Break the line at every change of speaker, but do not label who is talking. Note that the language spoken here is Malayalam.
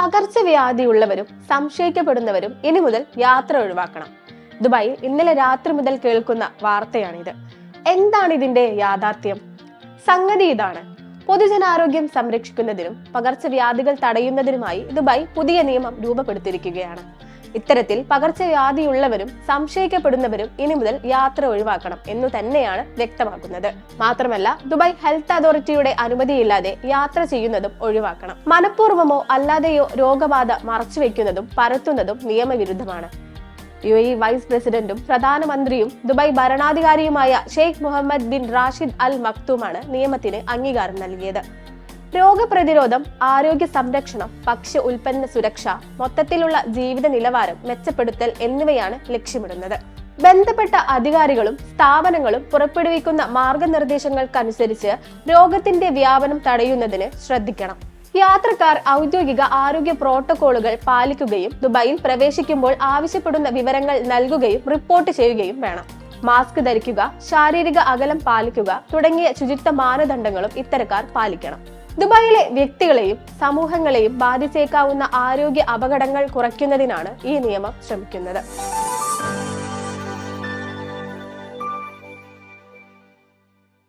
പകർച്ചവ്യാധിയുള്ളവരും സംശയിക്കപ്പെടുന്നവരും ഇനി മുതൽ യാത്ര ഒഴിവാക്കണം. ദുബായിൽ ഇന്നലെ രാത്രി മുതൽ കേൾക്കുന്ന വാർത്തയാണിത്. എന്താണ് ഇതിന്റെ യാഥാർത്ഥ്യം? സംഗതി ഇതാണ്. പൊതുജനാരോഗ്യം സംരക്ഷിക്കുന്നതിനും പകർച്ചവ്യാധികൾ തടയുന്നതിനുമായി ദുബായ് പുതിയ നിയമം രൂപപ്പെടുത്തിയിരിക്കുകയാണ്. ഇത്തരത്തിൽ പകർച്ചവ്യാധിയുള്ളവരും സംശയിക്കപ്പെടുന്നവരും ഇനി മുതൽ യാത്ര ഒഴിവാക്കണം എന്നു തന്നെയാണ് വ്യക്തമാക്കുന്നത്. മാത്രമല്ല ദുബായ് ഹെൽത്ത് അതോറിറ്റിയുടെ അനുമതിയില്ലാതെ യാത്ര ചെയ്യുന്നതും ഒഴിവാക്കണം. മനഃപൂർവമോ അല്ലാതെയോ രോഗബാധ മറച്ചുവെക്കുന്നതും പരത്തുന്നതും നിയമവിരുദ്ധമാണ്. യു എ വൈസ് പ്രസിഡന്റും പ്രധാനമന്ത്രിയും Dubai ഭരണാധികാരിയുമായ Sheikh Mohammed bin Rashid Al മക്തൂമാണ് നിയമത്തിന് അംഗീകാരം നൽകിയത്. രോഗപ്രതിരോധം ആരോഗ്യ സംരക്ഷണം ഭക്ഷ്യ ഉൽപ്പന്ന സുരക്ഷ മൊത്തത്തിലുള്ള ജീവിത നിലവാരം മെച്ചപ്പെടുത്തൽ എന്നിവയാണ് ലക്ഷ്യമിടുന്നത്. ബന്ധപ്പെട്ട അധികാരികളും സ്ഥാപനങ്ങളും പുറപ്പെടുവിക്കുന്ന മാർഗനിർദ്ദേശങ്ങൾക്കനുസരിച്ച് രോഗത്തിന്റെ വ്യാപനം തടയുന്നതിന് ശ്രദ്ധിക്കണം. യാത്രക്കാർ ഔദ്യോഗിക ആരോഗ്യ പ്രോട്ടോകോളുകൾ പാലിക്കുകയും ദുബായിൽ പ്രവേശിക്കുമ്പോൾ ആവശ്യപ്പെടുന്ന വിവരങ്ങൾ നൽകുകയും റിപ്പോർട്ട് ചെയ്യുകയും വേണം. മാസ്ക് ധരിക്കുക ശാരീരിക അകലം പാലിക്കുക തുടങ്ങിയ ശുചിത്വ മാനദണ്ഡങ്ങളും ഇത്തരക്കാർ പാലിക്കണം. ദുബായിലെ വ്യക്തികളെയും സമൂഹങ്ങളെയും ബാധിച്ചേക്കാവുന്ന ആരോഗ്യ അപകടങ്ങൾ കുറയ്ക്കുന്നതിനാണ് ഈ നിയമം ശ്രമിക്കുന്നത്.